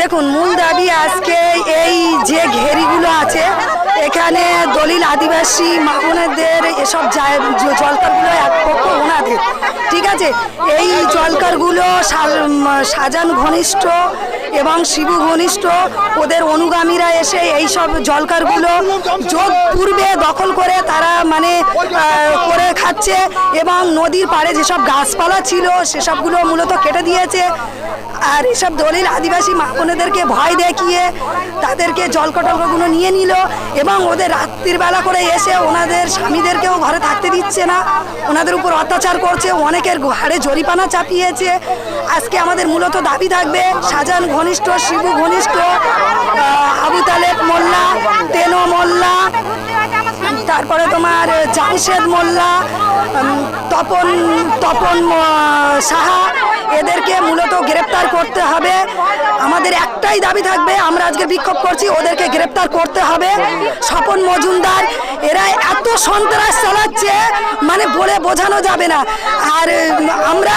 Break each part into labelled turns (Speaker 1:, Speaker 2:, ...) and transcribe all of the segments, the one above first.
Speaker 1: দেখুন, মূল দাবি আজকে এই যে ঘেরিগুলো আছে, এখানে দলিল আদিবাসী মামুনেদের এসব জলকারগুলো এক পক্ষ ওনাদের, ঠিক আছে? এই জলকারগুলো সাজান ঘনিষ্ঠ এবং শিবু ঘনিষ্ঠ, ওদের অনুগামীরা এসে এই সব জলকারগুলো যোগ পূর্বে দখল করে তারা মানে করে খাচ্ছে এবং নদীর পাড়ে যেসব গাছপালা ছিল, সেসবগুলো মূলত কেটে দিয়েছে। আর এসব দলিল আদিবাসী মাপনেদেরকে ভয় দেখিয়ে তাদেরকে জলকটলগুলো নিয়ে নিল এবং ওদের রাত্রির বেলা করে এসে ওনাদের স্বামীদেরকেও ঘরে থাকতে দিচ্ছে না। ওনাদের উপর অত্যাচার করছে, অনেকের ঘাড়ে জরিপানা চাপিয়েছে। আজকে আমাদের মূলত দাবি থাকবে শাহজাহান ঘনিষ্ঠ, শিবু ঘনিষ্ঠ আবু তালেব মোল্লা, তেনো মোল্লা তারপরে তোমার জামশেদ মোল্লা তপন তপন সাহা এদেরকে মূলত গ্রেপ্তার করতে হবে। আমাদের একটাই দাবি থাকবে, আমরা আজকে বিক্ষোভ করছি, ওদেরকে গ্রেপ্তার করতে হবে। স্বপন মজুমদার, এরা এত সন্ত্রাস চালাচ্ছে মানে বলে বোঝানো যাবে না। আর, আমরা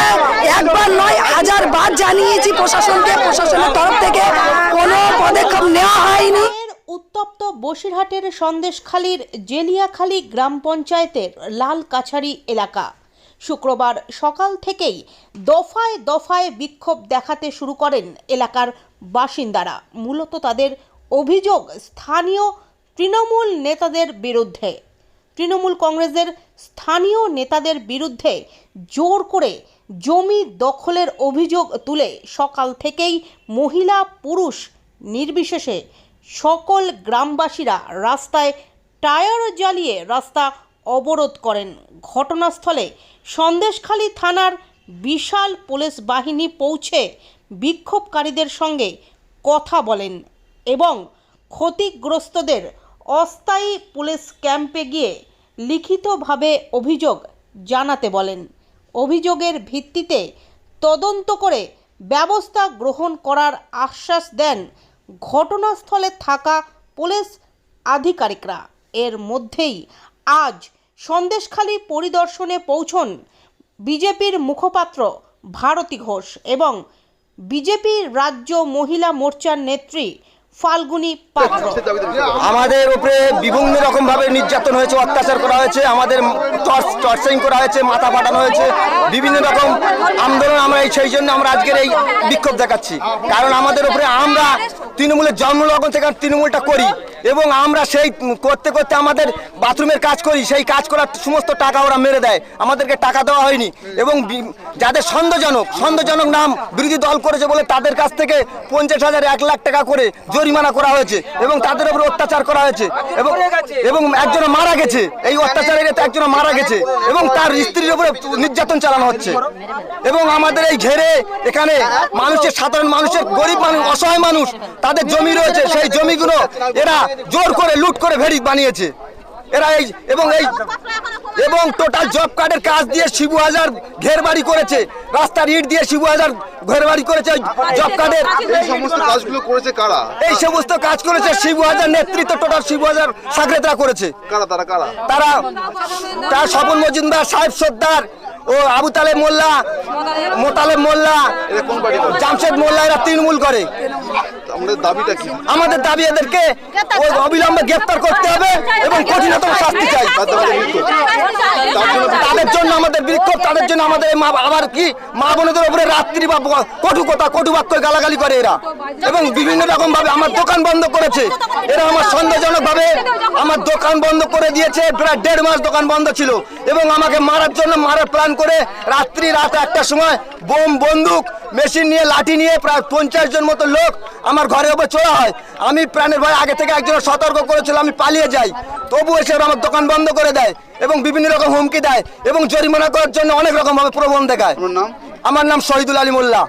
Speaker 1: একবার নয়, হাজার বার জানিয়েছি প্রশাসনকে, প্রশাসনের তরফ থেকে, কোনো পদক্ষেপ নেওয়া হয়নি।
Speaker 2: উত্তপ্ত বসিরহাটের সন্দেশখালীর জেলিয়াখালী গ্রাম পঞ্চায়েতের লাল কাছারি এলাকা। শুক্রবার সকাল থেকেই দফায় দফায় বিক্ষোভ দেখাতে শুরু করেন এলাকার বাসিন্দারা। মূলত তাদের অভিযোগ, স্থানীয় তৃণমূল নেতাদের বিরুদ্ধে। তৃণমূল কংগ্রেসের স্থানীয় নেতাদের বিরুদ্ধে জোর করে জমি দখলের অভিযোগ তুলে সকাল থেকেই মহিলা পুরুষ নির্বিশেষে সকল গ্রামবাসীরা রাস্তায় টায়ার জ্বালিয়ে রাস্তা অবরোধ করেন। ঘটনাস্থলে সন্দেশখালী থানার বিশাল পুলিশ বাহিনী পৌঁছে বিক্ষোভকারীদের সঙ্গে কথা বলেন এবং ক্ষতিগ্রস্তদের অস্থায়ী পুলিশ ক্যাম্পে গিয়ে লিখিতভাবে অভিযোগ জানাতে বলেন। অভিযোগের ভিত্তিতে তদন্ত করে ব্যবস্থা গ্রহণ করার আশ্বাস দেন ঘটনাস্থলে থাকা পুলিশ আধিকারিকরা। এর মধ্যেই আজ সন্দেশখালী পরিদর্শনে পৌঁছন বিজেপির মুখপাত্র ভারতী ঘোষ এবং বিজেপি রাজ্য মহিলা মোর্চার নেত্রী ফাল্গুনী পাত্র।
Speaker 3: আমাদের উপরে বিভিন্ন রকম ভাবে নির্যাতন হয়েছে, অত্যাচার করা হয়েছে, আমাদের টর্চ টর্চারিং করা হয়েছে, মাথা ফাটানো হয়েছে, বিভিন্ন রকম আন্দোলন আমরা এই সেই জন্য আমরা আজকের এই বিক্ষোভ দেখাচ্ছি। কারণ আমাদের উপরে আমরা তৃণমূলের জন্মলগ্ন থেকে তৃণমূলটা করি। এবং আমরা সেই করতে করতে আমাদের বাথরুমের কাজ করি, সেই কাজ করার সমস্ত টাকা ওরা মেরে দেয়। আমাদেরকে টাকা দেওয়া হয়নি। এবং যাদের সন্দেহজনক সন্দেহজনক নাম বিরোধী দল করেছে বলে তাদের কাছ থেকে পঞ্চাশ হাজার, এক লাখ টাকা করে জরিমানা করা হয়েছে এবং তাদের উপর অত্যাচার করা হয়েছে। এবং এবং একজন মারা গেছে। এই অত্যাচারের একজন মারা গেছে এবং তার স্ত্রীর উপরে নির্যাতন চালানো হচ্ছে। এবং আমাদের এই ঘেরে এখানে মানুষের, সাধারণ মানুষের, গরিব মানুষ, অসহায় মানুষ, তাদের জমি রয়েছে। সেই জমিগুলো এরা জোর করে লুট করে ভেড়ি বানিয়েছে। এরা এই এবং এই এবং টোটাল জব কার্ডের কাজ দিয়ে শিবু হাজার ঘের বাড়ি করেছে। রাস্তার ইট দিয়ে শিবু হাজার ঘের বাড়ি করেছে জব কার্ডের
Speaker 4: এই সমস্ত কাজগুলো করেছে কারা?
Speaker 3: এই সমস্ত কাজ করেছে শিবু হাজার নেতৃত্ব টোটাল শিবু হাজার সাগরেতরা করেছে।
Speaker 4: কারা তারা কারা?
Speaker 3: তারা তার স্বপন মজুমদার সাহেব সর্দার ও আবু তালেব মোল্লা মোতালে মোল্লা? জামশেদ মোল্লা এরা তৃণমূল করে।
Speaker 4: আমাদের দাবিটা কি?
Speaker 3: আমাদের দাবি এদেরকে ওই অবিলম্বে গ্রেপ্তার করতে হবে এবং কঠিনতম শাস্তি চাই। তাদের জন্য আমাদের বিক্ষোভ তাদের জন্য আমাদের মা আবার কি? মা বোনদের উপরে রাত্রি বা ব- কটু কথা কটু বাক্য গালাগালি করে এরা। এবং বিভিন্ন রকম ভাবে আমার দোকান বন্ধ করেছে। এরা আমার সন্দেহজনক ভাবে আমার দোকান বন্ধ করে দিয়েছে। প্রায় দেড় মাস দোকান বন্ধ ছিল। এবং আমাকে মারার জন্য মারার প্ল্যান করে রাত্রি রাত একটার সময় বোম বন্দুক মেশিন নিয়ে লাঠি নিয়ে প্রায় পঞ্চাশ জন মতো লোক আমার ঘরের উপর চোরা হয়। আমি প্রাণের ভয়ে আগে থেকে একজন সতর্ক করেছিল আমি পালিয়ে যাই। তবু এসে আমার দোকান বন্ধ করে দেয় এবং বিভিন্ন রকম হুমকি দেয় এবং জরিমানা করার জন্য অনেক রকমভাবে প্রবণ দেখায়। আমার নাম শহীদুল আলী মোল্লা।